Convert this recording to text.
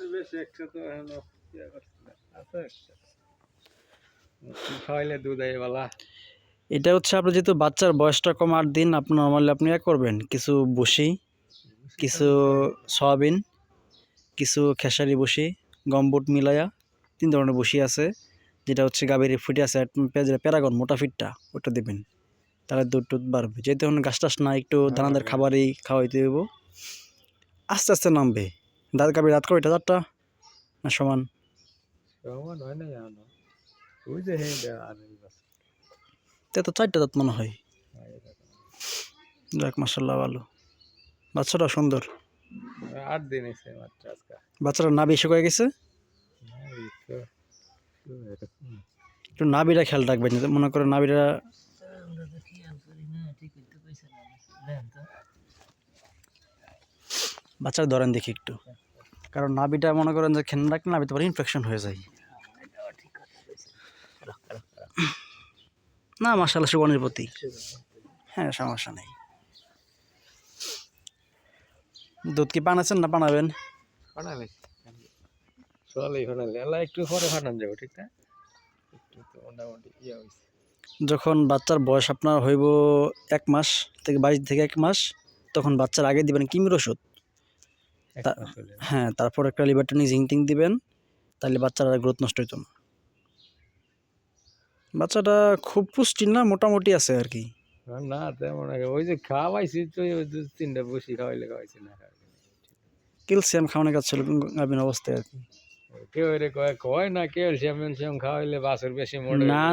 মোটামুটি বেশি একটা তো এখনও ইয়ে খাওয়াইলে দুধ এটা হচ্ছে আপনার যেহেতু বাচ্চার বয়সটা কম আট দিন আপনি নর্মালি আপনি ইয়া করবেন কিছু বসি কিছু সয়াবিন কিছু খেসারি বসি গমবুট মিলায়া তিন ধরনের বসি আছে যেটা হচ্ছে গাভীর ফুটে আছে পেঁয়াজের প্যারাগন মোটা ফিটটা ওটা দিবেন। তাহলে দুধ টুধ বাড়বে। যেহেতু এখন গাছ টাছ না একটু দানাদার খাবারই খাওয়াইতে দেব আস্তে আস্তে নামবে। দাঁত গাভীর রাত কয়টা চারটা না সমান? সমান হয় না এখনও ওই যে হে দে আর এই বাস। তে তো চারটা দাঁত মনে হয়। হ্যাঁ। যাক মাসাল্লাহ ভালো। বাচ্চাটা সুন্দর। আট দিন এসে মাত্র আজকে। বাচ্চাটা গেছে? না, তো তো এরকম। একটু নাবিরা খেয়াল রাখবেন মনে করেন নাভিটা বাচ্চার ধরেন দেখি একটু। কারণ নাভিটা মনে করেন যে খেয়াল রাখলে নাভিতে পারে ইনফেকশন হয়ে যায়। না মাসাল্লাহ সুগনের প্রতি। হ্যাঁ সমস্যা নেই। দুধ কি বানাচ্ছেন না বানাবেন? একটু পরে যাব ঠিক না? ইয়ে যখন বাচ্চার বয়স আপনার হইব এক মাস থেকে বাইশ থেকে এক মাস তখন বাচ্চার আগে দিবেন কিমির ওষুধ। হ্যাঁ তারপর একটা লিবারটনি জিংটিং দিবেন তাহলে বাচ্চার গ্রোথ নষ্ট হইতো না। বাচ্চাটা খুব পুষ্টি না মোটামুটি আছে আর কি। না তেমন ওই যে খাওয়াইছি তো দু তিনটা বসি খাওয়াইলে খাওয়াইছি না। ক্যালসিয়াম খাওয়ানো কাজ ছিল অবস্থায় আর কি। কেউ কয় কয় না ক্যালসিয়াম ম্যালসিয়াম খাওয়াইলে বাছর বেশি মোড়ে না না।